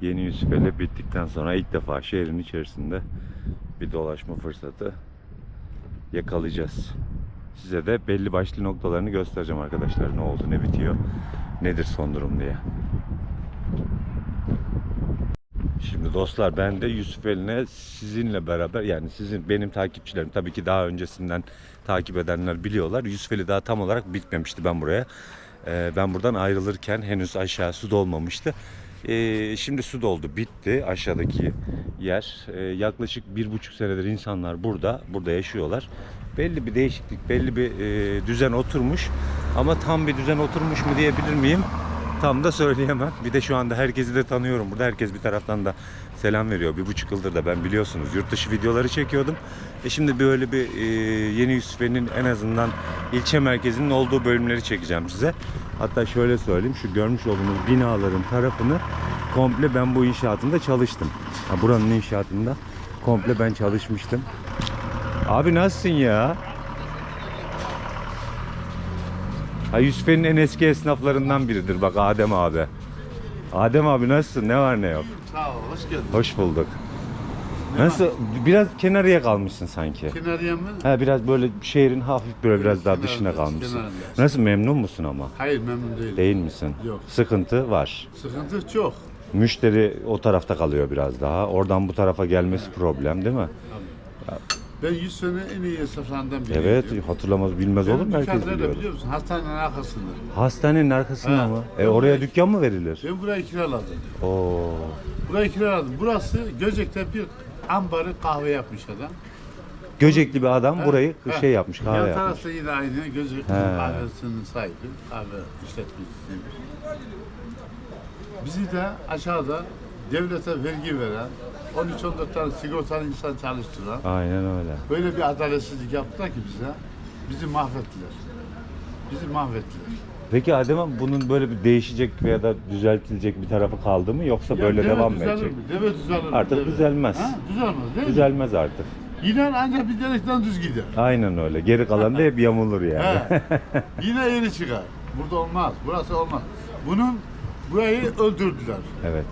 Yeni Yusufeli bittikten sonra ilk defa şehrin içerisinde bir dolaşma fırsatı yakalayacağız. Size de belli başlı noktalarını göstereceğim arkadaşlar. Ne oldu, ne bitiyor, nedir son durum diye. Şimdi dostlar ben de Yusufeli'ne sizinle beraber yani sizin benim takipçilerim tabii ki daha öncesinden takip edenler biliyorlar. Yusufeli daha tam olarak bitmemişti ben buraya. Ee, ben buradan ayrılırken henüz aşağı su dolmamıştı. Ee, şimdi su doldu bitti aşağıdaki yer. Ee, yaklaşık bir buçuk senedir insanlar burada burada yaşıyorlar. Belli bir değişiklik belli bir e, düzen oturmuş ama tam bir düzen oturmuş mu diyebilir miyim? Tam da söyleyemem. Bir de şu anda herkesi de tanıyorum. Burada herkes bir taraftan da selam veriyor. Bir buçuk yıldır da ben biliyorsunuz yurt dışı videoları çekiyordum. E şimdi böyle bir e, Yeni Yusufeli'nin en azından ilçe merkezinin olduğu bölümleri çekeceğim size. Hatta şöyle söyleyeyim. Şu görmüş olduğunuz binaların tarafını komple ben bu inşaatında çalıştım. Ha, buranın inşaatında komple ben çalışmıştım. Abi nasılsın ya? Ha Yusufeli'nin en eski esnaflarından biridir bak Adem abi. Adem abi nasılsın? Ne var ne yok? Sağ ol, hoş geldin. Hoş bulduk. Nasıl? Biraz kenarıya kalmışsın sanki. Kenarıya mı? Ha biraz böyle şehrin hafif böyle biraz daha dışına kalmışsın. kenarındayız. Nasıl memnun musun ama? Hayır memnun değilim. Değil misin? Yok. Sıkıntı var. Sıkıntı çok. Müşteri o tarafta kalıyor biraz daha. Oradan bu tarafa gelmesi problem değil mi? Ben 100 sene en iyi esnaflarından biriyim. Evet hatırlamaz bilmez olur mu? Herkes Herkes biliyor. biliyor musun? Hastanenin arkasında. Hastanenin arkasında Ha. mı? E oraya dükkan mı verilir? Ben burayı kiraladım. Oo. Burayı kiraladım. Burası Göcek'te bir ambarı kahve yapmış adam. Göcekli bir adam burayı ha. şey yapmış, kahve Yan yapmış. tarafta yine aynı Göcek He. kahvesinin sahibi. Kahve işletmecisiymiş. Bizi de aşağıda devlete vergi veren, 13-14 tane sigortalı insan çalıştıran, Aynen öyle. Böyle bir adaletsizlik yaptılar ki bize. Bizi mahvettiler. Bizi mahvettiler. Peki Adem abi bunun böyle bir değişecek veya da düzeltilecek bir tarafı kaldı mı yoksa Ya böyle deve devam mı düzelir edecek? mi? Deve düzelir mi? Artık Deve. düzelmez. Ha? Düzelmez değil mi? Düzelmez artık. Gider ancak bir delikten düz gider. Aynen öyle. Geri kalan da hep yamulur yani. He. Yine yeri çıkar. Burada olmaz. Burası olmaz. Bunun burayı öldürdüler. evet.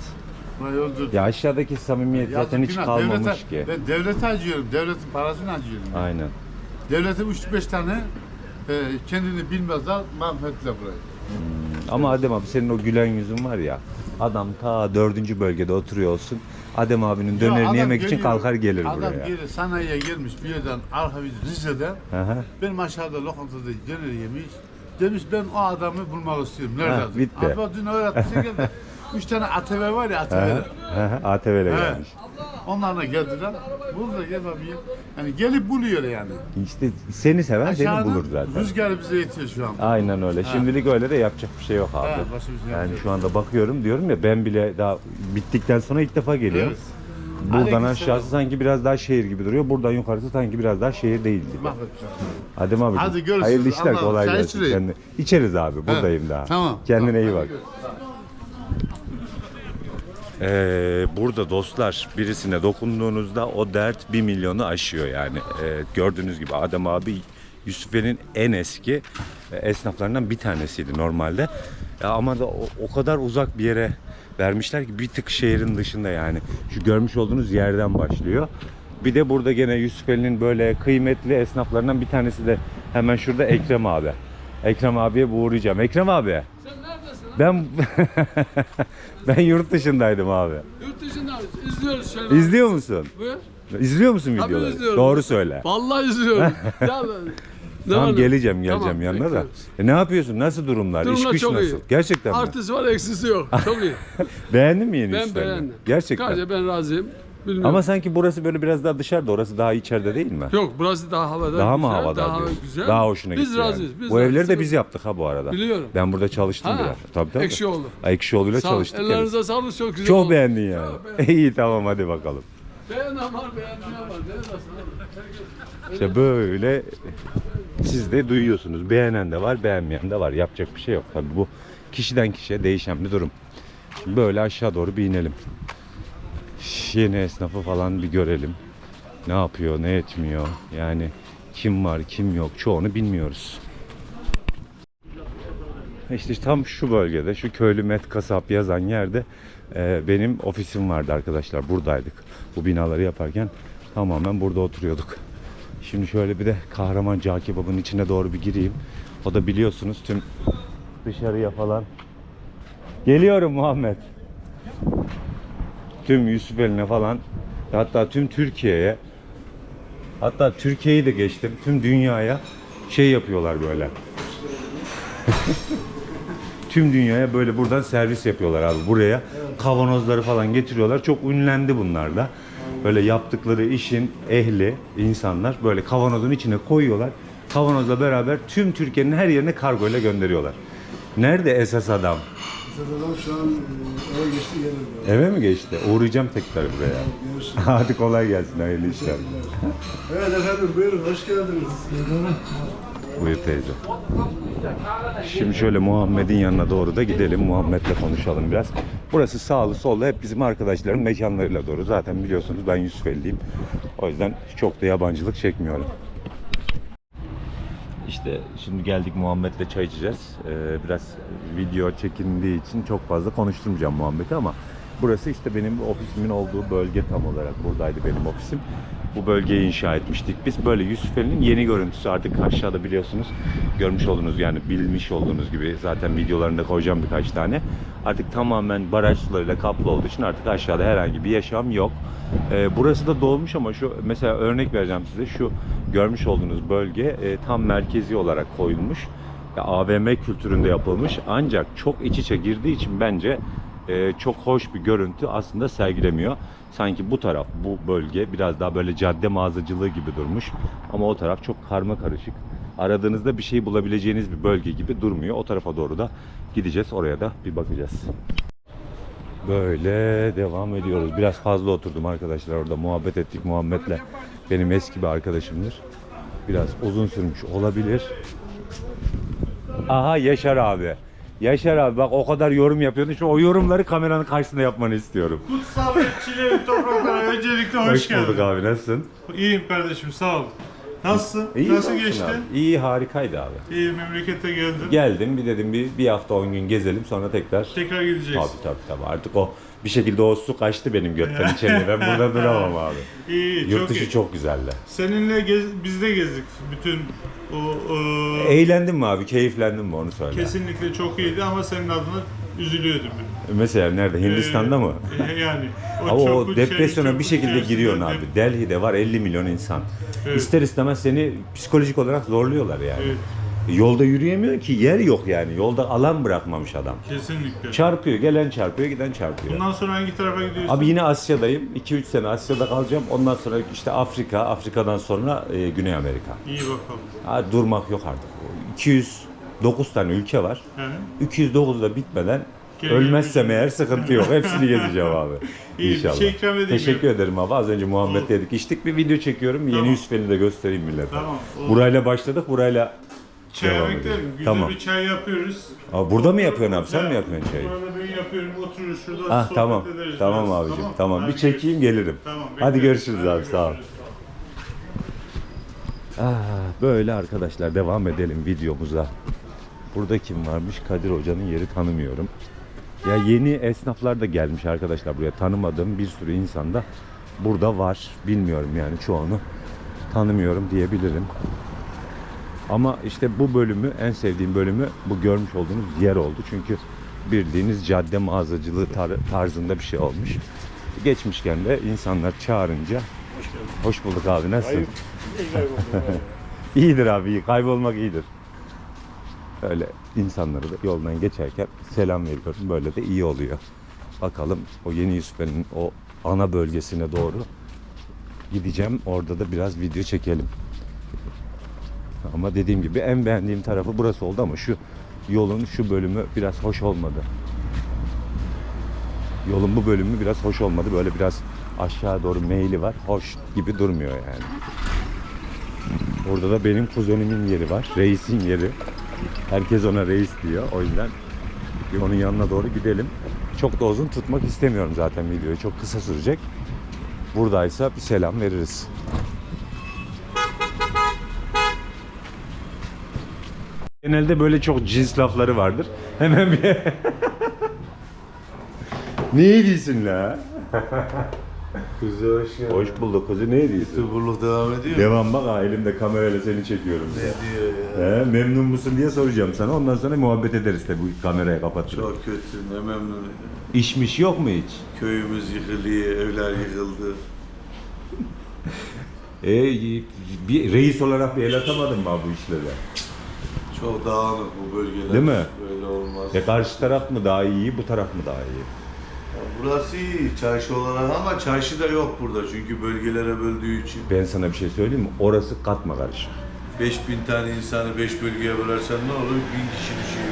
Burayı öldürdüler. Ya aşağıdaki samimiyet Yazık zaten hiç günah. kalmamış devlete, ki. Ben devlete acıyorum. Devletin parasını acıyorum. Aynen. Devlete 3-5 tane e, kendini bilmezler mahvettiler burayı. Ama Adem abi senin o gülen yüzün var ya. Adam ta dördüncü bölgede oturuyor olsun. Adem abinin Ya dönerini adam yemek için geliyor, kalkar gelir adam buraya. Adam gelir sanayiye gelmiş bir yerden arka bir Rize'den. Hı. Benim aşağıda lokantada döner yemiş. Demiş ben o adamı bulmak istiyorum. Nerede? Heh, bitti. Abi dün geldi. Üç tane ATV var ya hı. Hı hı. ATV'le gelmiş. Onlarla geldiler. Buldu gel bakayım. Yani gelip buluyor yani. İşte seni seven seni Aşağının bulur zaten. Rüzgarı bize yetiyor şu an. Aynen öyle. Şimdilik öyle de yapacak bir şey yok abi. Bir şey yani şu anda bakıyorum diyorum ya ben bile daha bittikten sonra ilk defa geliyorum. Evet. Buradan aşağısı sanki biraz daha şehir gibi duruyor. Buradan yukarısı sanki biraz daha şehir değil gibi. Adem abi. Hadi görüşürüz. Hayırlı işler kolay gelsin. İçeriz abi buradayım daha. Tamam. Kendine iyi bak. Ee, burada dostlar birisine dokunduğunuzda o dert 1 milyonu aşıyor yani. Ee, gördüğünüz gibi Adem abi Yusufeli'nin en eski e, esnaflarından bir tanesiydi normalde. Ya ama da o, o kadar uzak bir yere vermişler ki bir tık şehrin dışında yani. Şu görmüş olduğunuz yerden başlıyor. Bir de burada gene Yusufeli'nin böyle kıymetli esnaflarından bir tanesi de hemen şurada Ekrem abi. Ekrem abiye uğrayacağım. Ekrem abi. Ben ben yurt dışındaydım abi. Yurt dışında izliyoruz şöyle. İzliyor musun? Buyur. İzliyor musun Tabii videoları? izliyorum. Doğru söyle. Vallahi izliyorum. ya, Tamam ne- geleceğim geleceğim Tamam, yanına da. bekliyoruz. E, ne yapıyorsun? Nasıl durumlar? İş Durumlar güç çok nasıl? iyi. Gerçekten mi? Artısı var eksisi yok. Çok iyi. Beğendin mi yeni ben işlerini? beğendim. Gerçekten. Sadece ben razıyım. Bilmiyorum. Ama sanki burası böyle biraz daha dışarıda, orası daha içeride değil mi? Yok burası daha havada Daha mı güzel, havadar daha diyorsun? güzel. Daha hoşuna biz gitti yani. razıyız. Biz Bu evleri de biz yaptık ha bu arada. Biliyorum. Ben burada çalıştım Ha, biraz. Tabii tabii. Ekşioğlu. Ekşioğlu'yla Sağ ol. çalıştık. Ellerinize sağlık çok güzel Çok oldu. beğendin yani. Çok. İyi tamam hadi bakalım. Beğenen var beğenmeyen var. İşte böyle siz de duyuyorsunuz. Beğenen de var, beğenmeyen de var. Yapacak bir şey yok. Tabii bu kişiden kişiye değişen bir durum. Şimdi böyle aşağı doğru bir inelim. Yeni esnafı falan bir görelim. Ne yapıyor, ne etmiyor. Yani kim var, kim yok çoğunu bilmiyoruz. işte tam şu bölgede, şu köylü met kasap yazan yerde e, benim ofisim vardı arkadaşlar. Buradaydık. Bu binaları yaparken tamamen burada oturuyorduk. Şimdi şöyle bir de Kahraman Cağ Kebabı'nın içine doğru bir gireyim. O da biliyorsunuz tüm dışarıya falan. Geliyorum Muhammed. Tüm Yusufeli'ne falan hatta tüm Türkiye'ye hatta Türkiye'yi de geçtim. Tüm dünyaya şey yapıyorlar böyle. Tüm dünyaya böyle buradan servis yapıyorlar abi buraya. Kavanozları falan getiriyorlar. Çok ünlendi bunlar da. Böyle yaptıkları işin ehli insanlar böyle kavanozun içine koyuyorlar. Kavanozla beraber tüm Türkiye'nin her yerine kargo ile gönderiyorlar. Nerede esas adam? Adam şu an e, eve geçti gelir. Eve mi geçti? Uğrayacağım tekrar buraya. Görüşürüz. Hadi kolay gelsin hayırlı işler. Evet efendim buyurun hoş geldiniz. Buyur teyze. Şimdi şöyle Muhammed'in yanına doğru da gidelim. Muhammed'le konuşalım biraz. Burası sağlı sollu hep bizim arkadaşların mekanlarıyla doğru. Zaten biliyorsunuz ben Yusufeli'yim. O yüzden çok da yabancılık çekmiyorum. İşte şimdi geldik Muhammed'le çay içeceğiz. Ee, biraz video çekindiği için çok fazla konuşturmayacağım Muhammed'i ama burası işte benim ofisimin olduğu bölge tam olarak. Buradaydı benim ofisim. Bu bölgeyi inşa etmiştik. Biz böyle Yusufeli'nin yeni görüntüsü artık aşağıda biliyorsunuz. Görmüş olduğunuz yani bilmiş olduğunuz gibi zaten videolarında koyacağım birkaç tane. Artık tamamen baraj sularıyla kaplı olduğu için artık aşağıda herhangi bir yaşam yok. Ee, burası da dolmuş ama şu mesela örnek vereceğim size şu görmüş olduğunuz bölge e, tam merkezi olarak koyulmuş. AVM kültüründe yapılmış ancak çok iç içe girdiği için bence e, çok hoş bir görüntü aslında sergilemiyor. Sanki bu taraf, bu bölge biraz daha böyle cadde mağazacılığı gibi durmuş. Ama o taraf çok karma karışık. Aradığınızda bir şey bulabileceğiniz bir bölge gibi durmuyor. O tarafa doğru da gideceğiz. Oraya da bir bakacağız. Böyle devam ediyoruz. Biraz fazla oturdum arkadaşlar orada muhabbet ettik Muhammed'le. Benim eski bir arkadaşımdır. Biraz uzun sürmüş olabilir. Aha Yaşar abi. Yaşar abi bak o kadar yorum yapıyordun. Şimdi o yorumları kameranın karşısında yapmanı istiyorum. Kutsal Çile'nin topraklarına öncelikle hoş, Hoş bulduk geldin. abi nasılsın? İyiyim kardeşim sağ ol. Nasılsın? İyi Nasıl olsun geçti? abi. İyi harikaydı abi. İyi memlekete geldin. Geldim bir dedim bir, bir hafta 10 gün gezelim sonra tekrar. Tekrar gideceğiz. Tabii tabii tabii artık o bir şekilde o su kaçtı benim götten içeriye. Ben burada duramam abi. İyi, Yurt çok dışı iyi. çok güzeldi. Seninle gez, biz de gezdik bütün o, o Eğlendin mi abi? Keyiflendin mi onu söyle. kesinlikle çok iyiydi ama senin adına üzülüyordum. Mesela nerede? Hindistan'da Ee, mı? yani. Ama o depresyona içeri- bir şekilde giriyorsun abi. Delhi'de var 50 milyon insan. Evet. İster istemez seni psikolojik olarak zorluyorlar yani. Evet, Yolda yürüyemiyor ki yer yok yani. Yolda alan bırakmamış adam. kesinlikle. Çarpıyor, gelen çarpıyor, giden çarpıyor. Bundan sonra hangi tarafa gidiyorsun? Abi yine Asya'dayım. 2-3 sene Asya'da kalacağım. Ondan sonra işte Afrika, Afrika'dan sonra e, Güney Amerika. İyi bakalım. Ha, durmak yok artık. 209 tane ülke var. He? 209 da bitmeden Gene ölmezsem eğer sıkıntı yok. Hepsini gezeceğim abi. İyi, bir İnşallah. şey ikram edeyim Teşekkür ederim abi. Az önce Muhammed Olur. dedik. İçtik bir video çekiyorum. Yeni Tamam. Yusufeli de göstereyim millete. Tamam, olur. Burayla başladık. Burayla Çay Devam edelim. Güzel Tamam. bir çay yapıyoruz. Abi burada mı yapıyorsun abi? Sen Ha, mi yapıyorsun çayı? Burada ben yapıyorum, otururuz şurada Ah sohbet tamam. ederiz Tamam biraz. abicim. Tamam. Hadi Bir çekeyim gelirim. Tamam, Hadi görüşürüz Hadi abi. Sağ ol. görüşürüz. Ah, böyle arkadaşlar devam edelim videomuza. Burada kim varmış? Kadir Hoca'nın yeri tanımıyorum. Ya yeni esnaflar da gelmiş arkadaşlar buraya. Tanımadığım bir sürü insan da burada var. Bilmiyorum yani çoğunu tanımıyorum diyebilirim. Ama işte bu bölümü en sevdiğim bölümü bu görmüş olduğunuz yer oldu. Çünkü bildiğiniz cadde mağazacılığı tar- tarzında bir şey olmuş. Geçmişken de insanlar çağırınca Hoş bulduk abi nasılsın? İyidir abi. Kaybolmak iyidir. Öyle insanları da yoldan geçerken selam veriyorum. Böyle de iyi oluyor. Bakalım o yeni Yusuf'un o ana bölgesine doğru gideceğim. Orada da biraz video çekelim. Ama dediğim gibi en beğendiğim tarafı burası oldu ama şu yolun şu bölümü biraz hoş olmadı. Yolun bu bölümü biraz hoş olmadı. Böyle biraz aşağı doğru meyli var. Hoş gibi durmuyor yani. Burada da benim kuzenimin yeri var. Reisin yeri. Herkes ona reis diyor. O yüzden bir onun yanına doğru gidelim. Çok da uzun tutmak istemiyorum zaten videoyu. Çok kısa sürecek. Buradaysa bir selam veririz. Genelde böyle çok cins lafları vardır. Hemen bir... ne diyorsun la? Kuzu hoş geldin. Hoş bulduk kızı ne diyorsun? Youtuberluk devam ediyor. Devam bak ha elimde kamerayla seni çekiyorum. diye. diyor ya? He, memnun musun diye soracağım sana. Ondan sonra muhabbet ederiz de bu kamerayı kapatırız. Çok kötü, ne memnun. İşmiş yok mu hiç? Köyümüz yıkılıyor, evler yıkıldı. E, bir reis olarak bir el atamadın mı bu işlere? Çok dağınık bu bölgeler. Değil mi? Böyle olmaz. E karşı taraf mı daha iyi, bu taraf mı daha iyi? Burası iyi çarşı olarak ama çarşı da yok burada çünkü bölgelere böldüğü için. Ben sana bir şey söyleyeyim mi? Orası katma karışık. 5000 tane insanı 5 bölgeye bölersen ne olur? 1000 kişi düşüyor.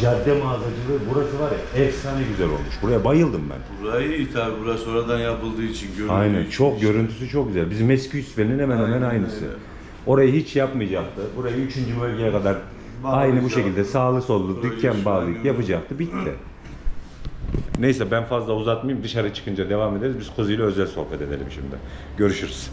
Cadde mağazacılığı burası var ya efsane güzel olmuş. Buraya bayıldım ben. Burayı iyi tabi burası sonradan yapıldığı için görüldüğü Aynen çok görüntüsü çok güzel. Bizim eski Yusufeli'nin hemen hemen Aynen aynısı. öyle. Orayı hiç yapmayacaktı. Burayı 3. bölgeye kadar aynı bu şekilde sağlı sollu Burayı dükkan bağlayıp yapacaktı. Bitti. Neyse ben fazla uzatmayayım. Dışarı çıkınca devam ederiz. Biz kuzuyla özel sohbet edelim şimdi. Görüşürüz.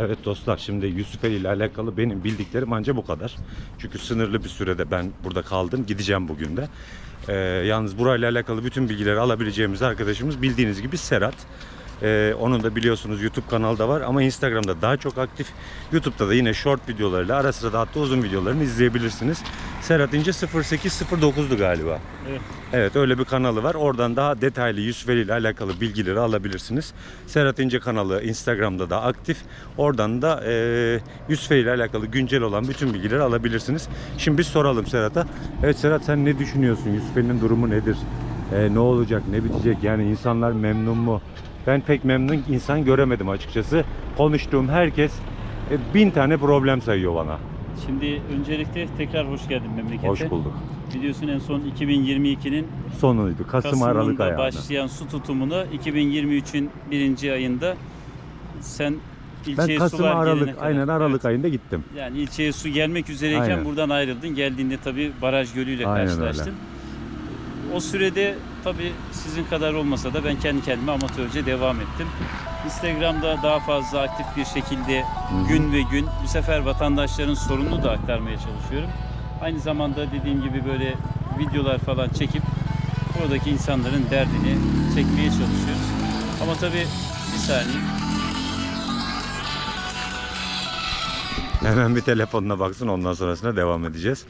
Evet dostlar şimdi Yusufeli ile alakalı benim bildiklerim anca bu kadar. Çünkü sınırlı bir sürede ben burada kaldım. Gideceğim bugün de. Ee, yalnız burayla alakalı bütün bilgileri alabileceğimiz arkadaşımız bildiğiniz gibi Serhat. Ee, onun da biliyorsunuz YouTube kanalı da var ama Instagram'da daha çok aktif. YouTube'da da yine short videolarıyla ara sıra da hatta uzun videolarını izleyebilirsiniz. Serhat İnce 0809'du galiba. Evet. Evet öyle bir kanalı var. Oradan daha detaylı Yusufeli ile alakalı bilgileri alabilirsiniz. Serhat İnce kanalı Instagram'da da aktif. Oradan da e, Yusufeli ile alakalı güncel olan bütün bilgileri alabilirsiniz. Şimdi biz soralım Serhat'a. Evet Serhat sen ne düşünüyorsun? Yusufeli'nin durumu nedir? E, ne olacak? Ne bitecek? Yani insanlar memnun mu? Ben pek memnun insan göremedim açıkçası. Konuştuğum herkes e, bin tane problem sayıyor bana. Şimdi öncelikle tekrar hoş geldin memlekete. Hoş bulduk. Biliyorsun en son 2022'nin Sonuydu. Kasım Aralık ayağında. başlayan su tutumunu 2023'ün birinci ayında sen Ben ilçeye Kasım sular gelene Aralık kadar. aynen Aralık Evet. ayında gittim. Yani ilçeye su gelmek üzereyken Aynen. buradan ayrıldın. Geldiğinde tabii baraj gölüyle Aynen karşılaştın. O sürede tabii sizin kadar olmasa da ben kendi kendime amatörce devam ettim. Instagram'da daha fazla aktif bir şekilde gün ve gün bu sefer vatandaşların sorununu da aktarmaya çalışıyorum. Aynı zamanda dediğim gibi böyle videolar falan çekip buradaki insanların derdini çekmeye çalışıyoruz. Ama tabii bir saniye Hemen bir telefonuna baksın ondan sonrasında devam edeceğiz.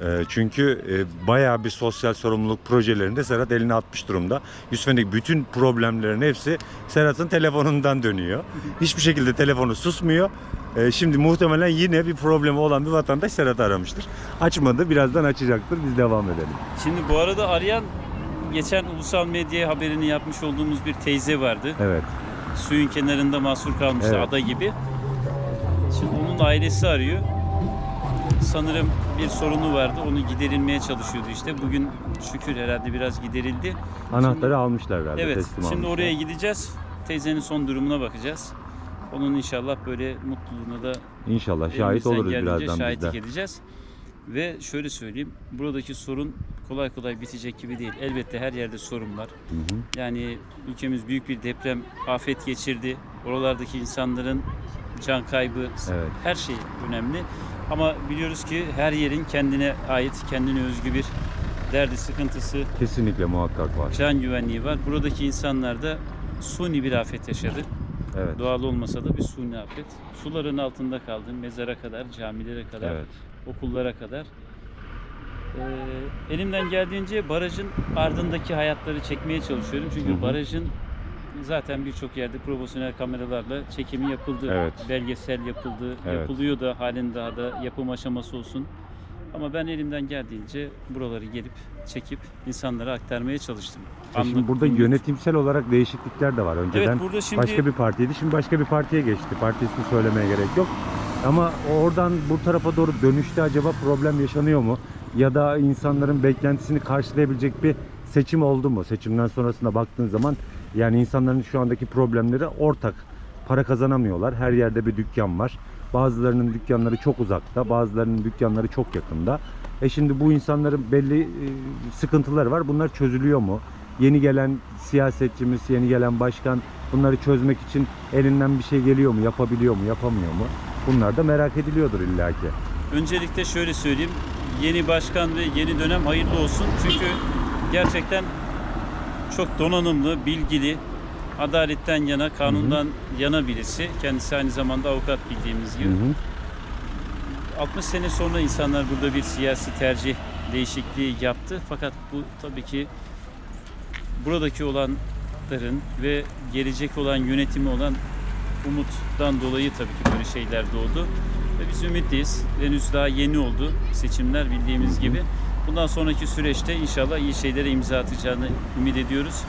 Ee, çünkü e, bayağı bir sosyal sorumluluk projelerinde Serhat elini atmış durumda. Yusuf'un bütün problemlerin hepsi Serhat'ın telefonundan dönüyor. Hiçbir şekilde telefonu susmuyor. Ee, şimdi muhtemelen yine bir problemi olan bir vatandaş Serhat'ı aramıştır. Açmadı, birazdan açacaktır. Biz devam edelim. Şimdi bu arada arayan geçen ulusal medya haberini yapmış olduğumuz bir teyze vardı. Evet. Suyun kenarında mahsur kalmıştı Evet. ada gibi. Şimdi onun ailesi arıyor. Sanırım bir sorunu vardı. Onu giderilmeye çalışıyordu işte. Bugün şükür herhalde biraz giderildi. Anahtarı almışlar herhalde. Evet. teslim Şimdi almışlar. oraya gideceğiz. Teyzenin son durumuna bakacağız. Onun inşallah böyle mutluluğuna da İnşallah şahit oluruz birazdan biz şahitlik de. edeceğiz. Ve şöyle söyleyeyim, buradaki sorun kolay kolay bitecek gibi değil. Elbette her yerde sorun var. Hı hı. Yani ülkemiz büyük bir deprem, afet geçirdi. Oralardaki insanların can kaybı, Evet. her şey önemli. Ama biliyoruz ki her yerin kendine ait, kendine özgü bir derdi, sıkıntısı, Kesinlikle muhakkak var. can güvenliği var. Buradaki insanlar da suni bir afet yaşadı. Evet. Doğal olmasa da bir suni afet. Suların altında kaldı. Mezara kadar, camilere kadar, Evet. okullara kadar. Ee, elimden geldiğince barajın ardındaki hayatları çekmeye çalışıyorum. Çünkü Hı hı. barajın zaten birçok yerde profesyonel kameralarla çekimi yapıldı. Evet. Belgesel yapıldı. Evet. Yapılıyor da halen daha da yapım aşaması olsun. Ama ben elimden geldiğince buraları gelip çekip insanlara aktarmaya çalıştım. E Şimdi burada yönetimsel olarak değişiklikler de var. Önceden Evet burada şimdi başka bir partiydi. Şimdi başka bir partiye geçti. Parti ismi söylemeye gerek yok. Ama oradan bu tarafa doğru dönüşte acaba problem yaşanıyor mu? Ya da insanların beklentisini karşılayabilecek bir seçim oldu mu? Seçimden sonrasında baktığın zaman yani insanların şu andaki problemleri ortak. Para kazanamıyorlar. Her yerde bir dükkan var. Bazılarının dükkanları çok uzakta, bazılarının dükkanları çok yakında. E şimdi bu insanların belli e, sıkıntıları var. Bunlar çözülüyor mu? Yeni gelen siyasetçimiz, yeni gelen başkan bunları çözmek için elinden bir şey geliyor mu, yapabiliyor mu, yapamıyor mu? Bunlar da merak ediliyordur illaki. Öncelikle şöyle söyleyeyim. Yeni başkan ve yeni dönem hayırlı olsun. Çünkü gerçekten çok donanımlı, bilgili, adaletten yana, kanundan yana birisi. Kendisi aynı zamanda avukat bildiğimiz Hı gibi. hı. 60 sene sonra insanlar burada bir siyasi tercih değişikliği yaptı. Fakat bu tabii ki buradaki olanların ve gelecek olan yönetimi olan umuttan dolayı tabii ki böyle şeyler doğdu. Ve biz ümitliyiz. Henüz daha yeni oldu seçimler bildiğimiz gibi. Bundan sonraki süreçte inşallah iyi şeylere imza atacağını ümit ediyoruz.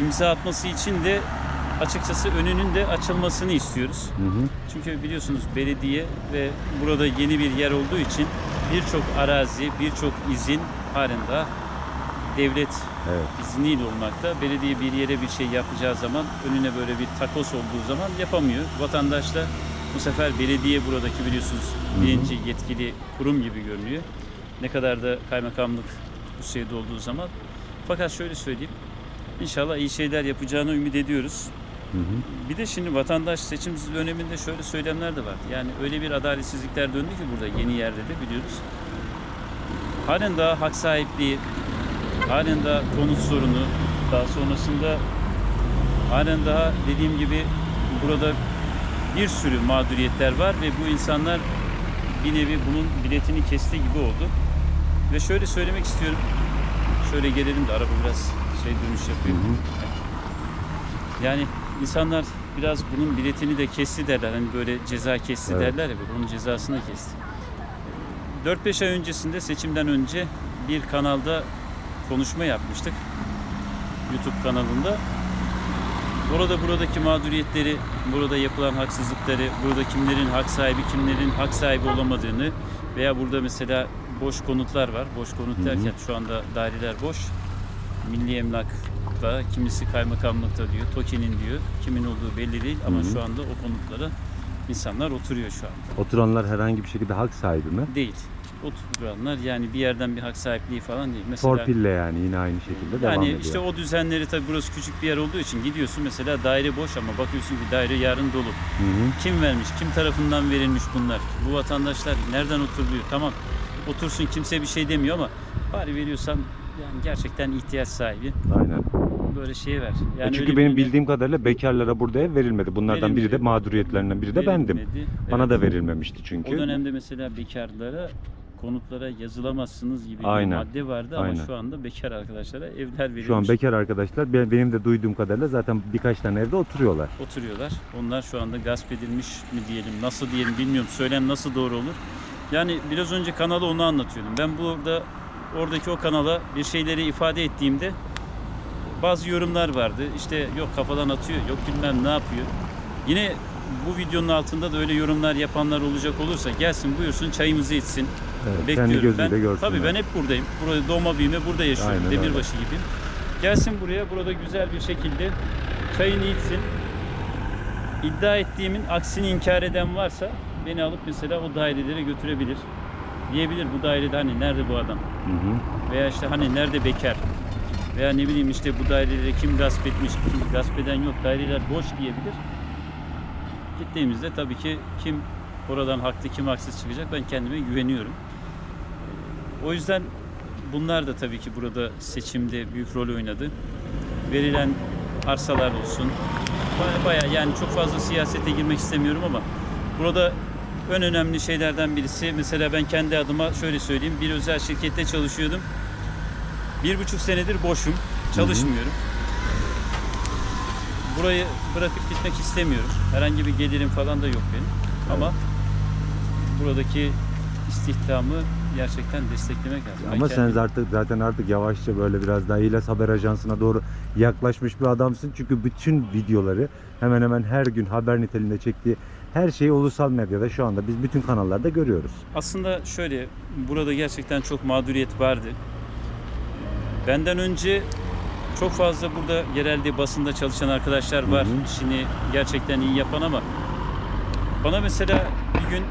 İmza atması için de açıkçası önünün de açılmasını istiyoruz. Hı hı. Çünkü biliyorsunuz belediye ve burada yeni bir yer olduğu için birçok arazi, birçok izin halen daha devlet Evet. izniyle olmakta. Belediye bir yere bir şey yapacağı zaman önüne böyle bir takos olduğu zaman yapamıyor. Vatandaş da bu sefer belediye buradaki biliyorsunuz birinci yetkili kurum gibi görünüyor. Ne kadar da kaymakamlık bu şeyde olduğu zaman. Fakat şöyle söyleyeyim. İnşallah iyi şeyler yapacağını ümit ediyoruz. Hı hı. Bir de şimdi vatandaş seçim döneminde şöyle söylemler de var. Yani öyle bir adaletsizlikler döndü ki burada yeni yerde de biliyoruz. Halen daha hak sahipliği, halen daha konut sorunu, daha sonrasında halen daha dediğim gibi burada bir sürü mağduriyetler var ve bu insanlar bir nevi bunun biletini kesti gibi oldu. Ve şöyle söylemek istiyorum. Şöyle gelelim de araba biraz şey dönüş yapıyor. Yani insanlar biraz bunun biletini de kesti derler. Hani böyle ceza kesti Evet. derler ya. böyle, Onun cezasını kesti. 4-5 ay öncesinde seçimden önce bir kanalda konuşma yapmıştık. YouTube kanalında. Burada buradaki mağduriyetleri, burada yapılan haksızlıkları, burada kimlerin hak sahibi, kimlerin hak sahibi olamadığını veya burada mesela boş konutlar var. Boş konut Hı hı. derken şu anda daireler boş. Milli Emlak'ta, kimisi kaymakamlıkta diyor, TOKİ'nin diyor. Kimin olduğu belli değil ama Hı hı. şu anda o konutlara insanlar oturuyor şu anda. Oturanlar herhangi bir şekilde hak sahibi mi? Değil. Oturanlar yani bir yerden bir hak sahipliği falan değil. Mesela Torpille yani yine aynı şekilde devam yani ediyor. işte o düzenleri tabii burası küçük bir yer olduğu için gidiyorsun mesela daire boş ama bakıyorsun ki daire yarın dolu. Hı hı. Kim vermiş? Kim tarafından verilmiş bunlar? Bu vatandaşlar nereden oturuluyor? Tamam otursun kimse bir şey demiyor ama bari veriyorsan yani gerçekten ihtiyaç sahibi Aynen. böyle şeye ver. E Yani çünkü öyle benim bildiğim kadarıyla bekarlara burada ev verilmedi. Bunlardan biri de Verilmedi. mağduriyetlerinden biri de bendim. verilmedi. Bana Evet. da verilmemişti O çünkü. dönemde mesela bekarlara konutlara yazılamazsınız gibi Aynen. bir madde vardı ama Aynen. şu anda bekar arkadaşlara evler verilmiş. Şu an bekar arkadaşlar be- benim de duyduğum kadarıyla zaten birkaç tane evde oturuyorlar. oturuyorlar. Onlar şu anda gasp edilmiş mi diyelim, nasıl diyelim bilmiyorum. Söylem nasıl doğru olur. Yani biraz önce kanala onu anlatıyordum. Ben burada oradaki o kanala bir şeyleri ifade ettiğimde bazı yorumlar vardı. İşte yok kafadan atıyor, yok bilmem ne yapıyor. Yine bu videonun altında da öyle yorumlar yapanlar olacak olursa gelsin buyursun çayımızı içsin. Evet, Bekliyorum. ben, görsünler. Tabii ben hep buradayım. Burada doğma büyüme burada yaşıyorum. Aynen öyle. Demirbaşı gibiyim. Gelsin buraya burada güzel bir şekilde çayını içsin. İddia ettiğimin aksini inkar eden varsa beni alıp mesela o dairelere götürebilir. Diyebilir bu dairede hani nerede bu adam? Hı hı. Veya işte hani nerede bekar? Veya ne bileyim işte bu daireleri kim gasp etmiş, kim gasp eden yok, daireler boş diyebilir. Gittiğimizde tabii ki kim oradan haklı kim haksız çıkacak ben kendime güveniyorum. O yüzden bunlar da tabii ki burada seçimde büyük rol oynadı. Verilen arsalar olsun. Baya, baya yani çok fazla siyasete girmek istemiyorum ama burada en önemli şeylerden birisi mesela ben kendi adıma şöyle söyleyeyim bir özel şirkette çalışıyordum. Bir buçuk senedir boşum. Çalışmıyorum. Burayı bırakıp gitmek istemiyorum. Herhangi bir gelirim falan da yok benim. Ama buradaki istihdamı gerçekten desteklemek lazım. Ben Ama sen kendim- artık zaten artık yavaşça böyle biraz daha İlas Haber Ajansı'na doğru yaklaşmış bir adamsın. Çünkü bütün videoları hemen hemen her gün haber niteliğinde çektiği her şeyi ulusal medyada şu anda biz bütün kanallarda görüyoruz. Aslında şöyle, burada gerçekten çok mağduriyet vardı. Benden önce çok fazla burada yerelde basında çalışan arkadaşlar var. Hı hı. İşini gerçekten iyi yapan ama bana mesela bir gün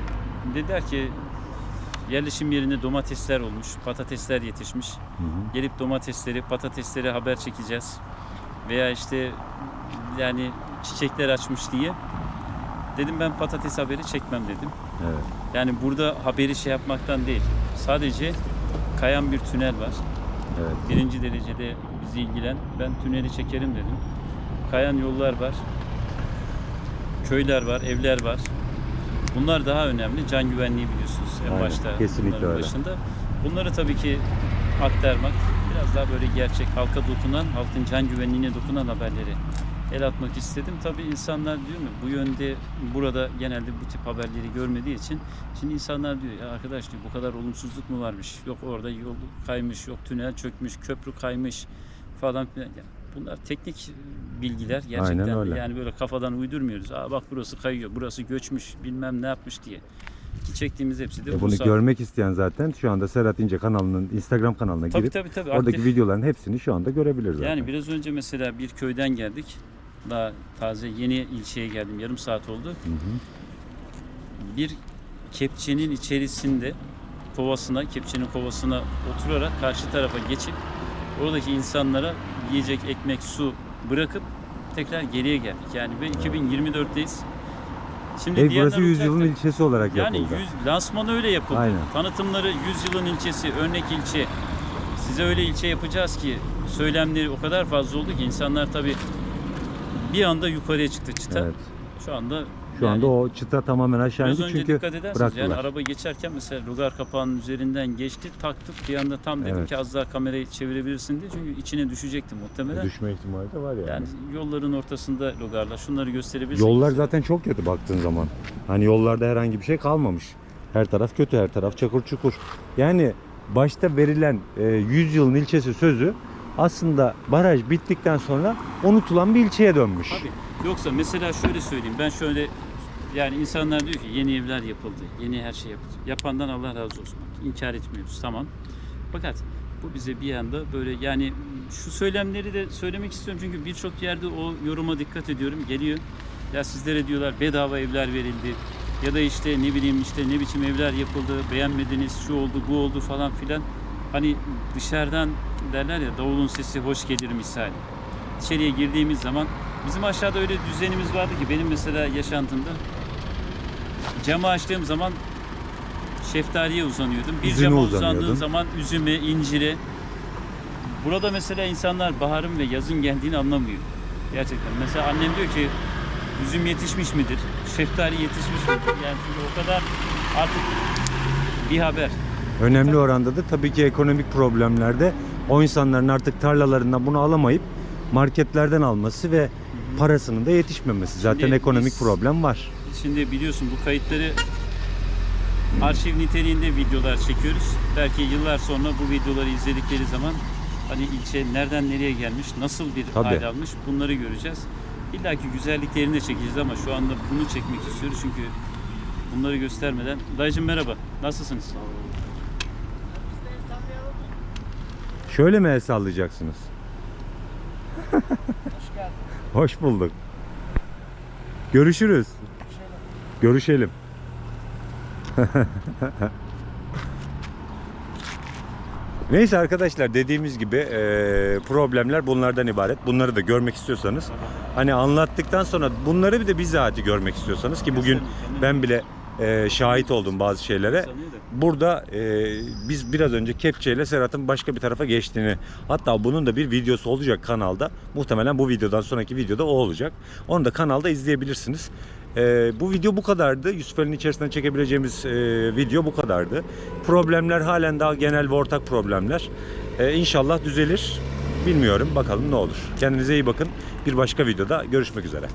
dediler ki yerleşim yerine domatesler olmuş, patatesler yetişmiş. Hı hı. Gelip domatesleri, patatesleri haber çekeceğiz. Veya işte yani çiçekler açmış diye. Dedim ben patates haberi çekmem dedim. Evet. Yani burada haberi şey yapmaktan değil. Sadece kayan bir tünel var. Evet. Birinci derecede bizi ilgilen. Ben tüneli çekerim dedim. Kayan yollar var. Köyler var, evler var. Bunlar daha önemli. Can güvenliği biliyorsunuz en Aynen, başta. kesinlikle öyle. Başında. Bunları tabii ki aktarmak, biraz daha böyle gerçek, halka dokunan, halkın can güvenliğine dokunan haberleri el atmak istedim. Tabii insanlar diyor mu bu yönde burada genelde bu tip haberleri görmediği için şimdi insanlar diyor ya arkadaş diyor bu kadar olumsuzluk mu varmış? Yok orada yol kaymış, yok tünel çökmüş, köprü kaymış falan filan. Yani bunlar teknik bilgiler gerçekten öyle. yani böyle kafadan uydurmuyoruz. Aa bak burası kayıyor, burası göçmüş, bilmem ne yapmış diye. Ki çektiğimiz hepsi de E, bu bunu sağ- görmek isteyen zaten şu anda Serhat İnce kanalının Instagram kanalına Tabii girip tabii tabii. oradaki aktif. videoların hepsini şu anda görebilir zaten. Yani biraz önce mesela bir köyden geldik. Daha taze yeni ilçeye geldim. Yarım saat oldu. Hı hı. Bir kepçenin içerisinde kovasına, kepçenin kovasına oturarak karşı tarafa geçip oradaki insanlara yiyecek ekmek, su bırakıp tekrar geriye geldik. Yani ve 2024'teyiz. Şimdi diyenler burası yüzyılın olacak da- ilçesi olarak yani yapıldı. yüz, lansmanı öyle yapıldı. Aynen. Tanıtımları yüzyılın ilçesi, örnek ilçe. Size öyle ilçe yapacağız ki söylemleri o kadar fazla oldu ki insanlar tabii bir anda yukarıya çıktı çıta. Evet. Şu anda Şu anda o çıta tamamen aşağı indi çünkü dikkat ederseniz yani bıraktılar. araba geçerken mesela lugar kapağının üzerinden geçti taktık bir anda tam dedim Evet. ki az daha kamerayı çevirebilirsin diye çünkü içine düşecekti muhtemelen. Düşme ihtimali de var yani. Yani yolların ortasında lugarlar şunları gösterebilirsiniz. Yollar zaten çok kötü baktığın zaman. Hani yollarda herhangi bir şey kalmamış. Her taraf kötü, her taraf çakır çukur. Yani başta verilen e, 100 yılın ilçesi sözü aslında baraj bittikten sonra unutulan bir ilçeye dönmüş. Tabii. Yoksa mesela şöyle söyleyeyim. Ben şöyle yani insanlar diyor ki yeni evler yapıldı. Yeni her şey yapıldı. Yapandan Allah razı olsun. Bak, İnkar etmiyoruz. Tamam. Fakat bu bize bir anda böyle yani şu söylemleri de söylemek istiyorum çünkü birçok yerde o yoruma dikkat ediyorum. Geliyor. Ya sizlere diyorlar bedava evler verildi. Ya da işte ne bileyim işte ne biçim evler yapıldı. Beğenmediniz. Şu oldu, bu oldu falan filan. Hani dışarıdan derler ya davulun sesi hoş gelir misali. İçeriye girdiğimiz zaman bizim aşağıda öyle düzenimiz vardı ki benim mesela yaşantımda camı açtığım zaman şeftaliye uzanıyordum. Bir Üzüme cama uzandığım zaman üzüme, incire. Burada mesela insanlar baharın ve yazın geldiğini anlamıyor. Gerçekten. Mesela annem diyor ki üzüm yetişmiş midir? Şeftali yetişmiş midir? Yani şimdi o kadar artık bir haber. Önemli oranda da tabii ki ekonomik problemlerde o insanların artık tarlalarından bunu alamayıp marketlerden alması ve parasının da yetişmemesi. Zaten Şimdi ekonomik biz- problem var. Şimdi biliyorsun bu kayıtları arşiv niteliğinde videolar çekiyoruz. Belki yıllar sonra bu videoları izledikleri zaman hani ilçe nereden nereye gelmiş, nasıl bir Tabii. hal almış bunları göreceğiz. İlla ki güzelliklerini de çekeceğiz ama şu anda bunu çekmek istiyoruz çünkü bunları göstermeden. Dayıcım merhaba, nasılsınız? Şöyle mi el sallayacaksınız? Hoş bulduk. Görüşürüz. Görüşelim. Neyse arkadaşlar dediğimiz gibi eee, problemler bunlardan ibaret. Bunları da görmek istiyorsanız hani anlattıktan sonra bunları bir de bizzat görmek istiyorsanız ki bugün ben bile eee, şahit oldum bazı şeylere. Burada e, biz biraz önce kepçeyle Serhat'ın başka bir tarafa geçtiğini hatta bunun da bir videosu olacak kanalda. Muhtemelen bu videodan sonraki videoda o olacak. Onu da kanalda izleyebilirsiniz. E, bu video bu kadardı. Yusufeli'nin içerisinden çekebileceğimiz e, video bu kadardı. Problemler halen daha genel ve ortak problemler. E, inşallah düzelir. Bilmiyorum. Bakalım ne olur. Kendinize iyi bakın. Bir başka videoda görüşmek üzere.